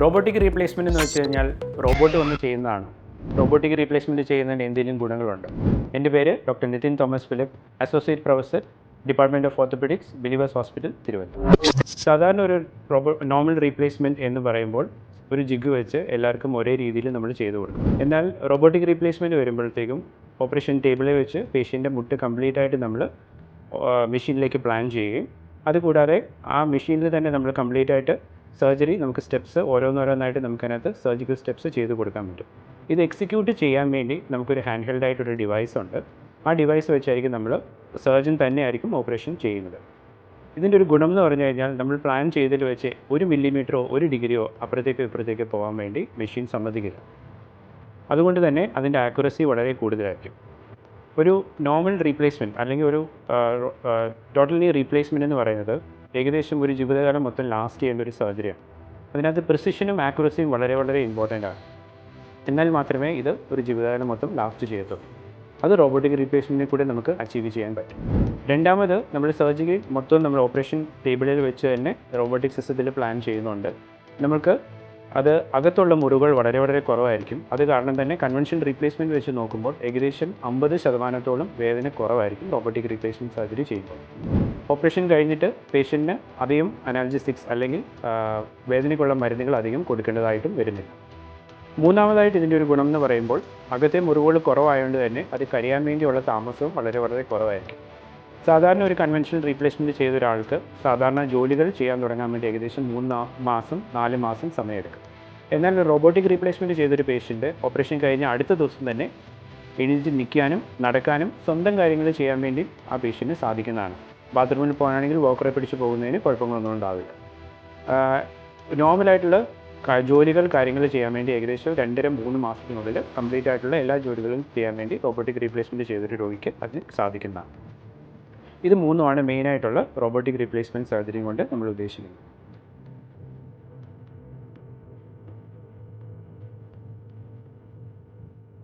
Robotic replacement എന്ന് വെച്ച് കഴിഞ്ഞാൽ റോബോട്ട് വന്ന് ചെയ്യുന്നതാണ്. റോബോട്ടിക് റീപ്ലേസ്മെന്റ് ചെയ്യുന്നതിന് എന്തെങ്കിലും ഗുണങ്ങളുണ്ട്? എന്റെ പേര് doctor Nitin Thomas Philip associate professor department of orthopaedics Believers hospital Thiruvananthapuram സാധാരണ ഒരു റോബോ നോർമൽ റീപ്ലേസ്മെന്റ് എന്ന് പറയുമ്പോൾ ഒരു ജിഗ് വെച്ച് എല്ലാവർക്കും ഒരേ രീതിയിൽ നമ്മൾ ചെയ്തു കൊടുക്കും. എന്നാൽ റോബോട്ടിക് റീപ്ലേസ്മെന്റ് വരുമ്പോഴത്തേക്കും ഓപ്പറേഷൻ ടേബിളിൽ വെച്ച് പേഷ്യന്റെ മുട്ട് കംപ്ലീറ്റ് ആയിട്ട് നമ്മൾ മെഷീനിലേക്ക് പ്ലാൻ ചെയ്യുകയും അതുകൂടാതെ ആ മെഷീനിൽ തന്നെ നമ്മൾ കംപ്ലീറ്റ് ആയിട്ട് സർജറി നമുക്ക് സ്റ്റെപ്സ് ഓരോന്നോരോന്നായിട്ട് നമുക്കതിനകത്ത് സർജിക്കൽ സ്റ്റെപ്സ് ചെയ്ത് കൊടുക്കാൻ പറ്റും. ഇത് എക്സിക്യൂട്ട് ചെയ്യാൻ വേണ്ടി നമുക്കൊരു ഹാൻഡ് ഹെൽഡ് ആയിട്ടൊരു ഡിവൈസ് ഉണ്ട്. ആ ഡിവൈസ് വെച്ചായിരിക്കും നമ്മൾ സർജൻ തന്നെയായിരിക്കും ഓപ്പറേഷൻ ചെയ്യുന്നത്. ഇതിന്റെ ഒരു ഗുണം എന്ന് പറഞ്ഞു കഴിഞ്ഞാൽ നമ്മൾ പ്ലാൻ ചെയ്തതിൽ വെച്ച് ഒരു മില്ലിമീറ്ററോ ഒരു ഡിഗ്രിയോ അപ്പുറത്തേക്കോ ഇപ്പുറത്തേക്കോ പോകാൻ വേണ്ടി മെഷീൻ സമ്മതിക്കില്ല. അതുകൊണ്ട് തന്നെ അതിന്റെ ആക്യുറസി വളരെ കൂടുതലായിരിക്കും. ഒരു നോർമൽ റീപ്ലേസ്മെന്റ് അല്ലെങ്കിൽ ഒരു ടോട്ടലി റീപ്ലേസ്മെന്റ് എന്ന് പറയുന്നത് ഏകദേശം ഒരു ജീവിതകാലം മൊത്തം ലാസ്റ്റ് ചെയ്യേണ്ട ഒരു സാഹചര്യമാണ്. അതിനകത്ത് പ്രിസിഷനും ആക്യുറസിയും വളരെ വളരെ ഇമ്പോർട്ടന്റ് ആണ്. എന്നാൽ മാത്രമേ ഇത് ഒരു ജീവിതകാലം മൊത്തം ലാസ്റ്റ് ചെയ്യത്തുള്ളൂ. അത് റോബോട്ടിക് റീപ്ലേസ്മെന്റിനെ കൂടി നമുക്ക് അച്ചീവ് ചെയ്യാൻ പറ്റും. രണ്ടാമത് നമ്മൾ സർജറി മൊത്തം നമ്മൾ ഓപ്പറേഷൻ ടേബിളിൽ വെച്ച് തന്നെ റോബോട്ടിക് സിസ്റ്റത്തിൽ പ്ലാൻ ചെയ്യുന്നുണ്ട്. നമുക്ക് അത് അകത്തുള്ള മുറിവുകൾ വളരെ വളരെ കുറവായിരിക്കും. അത് കാരണം തന്നെ കൺവെൻഷൻ റീപ്ലേസ്മെന്റ് വെച്ച് നോക്കുമ്പോൾ ഏകദേശം അമ്പത് ശതമാനത്തോളം വേദന കുറവായിരിക്കും റോബോട്ടിക് റീപ്ലേസ്മെന്റ് സർജറി ചെയ്യുമ്പോൾ. ഓപ്പറേഷൻ കഴിഞ്ഞിട്ട് പേഷ്യന്റിന് അധികം അനാൽജസിക്സ് അല്ലെങ്കിൽ വേദനയ്ക്കുള്ള മരുന്നുകൾ അധികം കൊടുക്കേണ്ടതായിട്ടും വരുന്നില്ല. മൂന്നാമതായിട്ട് ഇതിന്റെ ഒരു ഗുണം എന്ന് പറയുമ്പോൾ അകത്തെ മുറിവുകൾ കുറവായതുകൊണ്ട് തന്നെ അത് കരിയാൻ വേണ്ടിയുള്ള താമസവും വളരെ വളരെ കുറവായിരിക്കും. സാധാരണ ഒരു കൺവെൻഷണൽ റീപ്ലേസ്മെന്റ് ചെയ്ത ഒരാൾക്ക് സാധാരണ ജോലികൾ ചെയ്യാൻ തുടങ്ങാൻ വേണ്ടി ഏകദേശം മൂന്ന് മാസം നാല് മാസം സമയമെടുക്കും. എന്നാൽ റോബോട്ടിക് റീപ്ലേസ്മെന്റ് ചെയ്തൊരു പേഷ്യന്റ് ഓപ്പറേഷൻ കഴിഞ്ഞ അടുത്ത ദിവസം തന്നെ എണീറ്റ് നിൽക്കാനും നടക്കാനും സ്വന്തം കാര്യങ്ങൾ ചെയ്യാൻ വേണ്ടി ആ പേഷ്യന്റിന് സാധിക്കുന്നതാണ്. ബാത്റൂമിൽ പോകാനാണെങ്കിൽ വോക്കറെ പിടിച്ച് പോകുന്നതിന് കുഴപ്പങ്ങളൊന്നും ഉണ്ടാവില്ല. നോർമലായിട്ടുള്ള ജോലികൾ കാര്യങ്ങൾ ചെയ്യാൻ വേണ്ടി ഏകദേശം രണ്ടര മൂന്ന് മാസത്തിനുള്ളിൽ കംപ്ലീറ്റ് ആയിട്ടുള്ള എല്ലാ ജോലികളും ചെയ്യാൻ വേണ്ടി റോബോട്ടിക് റീപ്ലേസ്മെന്റ് ചെയ്തൊരു രോഗിക്ക് അതിന് സാധിക്കുന്നതാണ്. ഇത് മൂന്നുമാണ് മെയിനായിട്ടുള്ള റോബോട്ടിക് റീപ്ലേസ്മെന്റ് സർജറി കൊണ്ട് നമ്മൾ ഉദ്ദേശിക്കുന്നത്.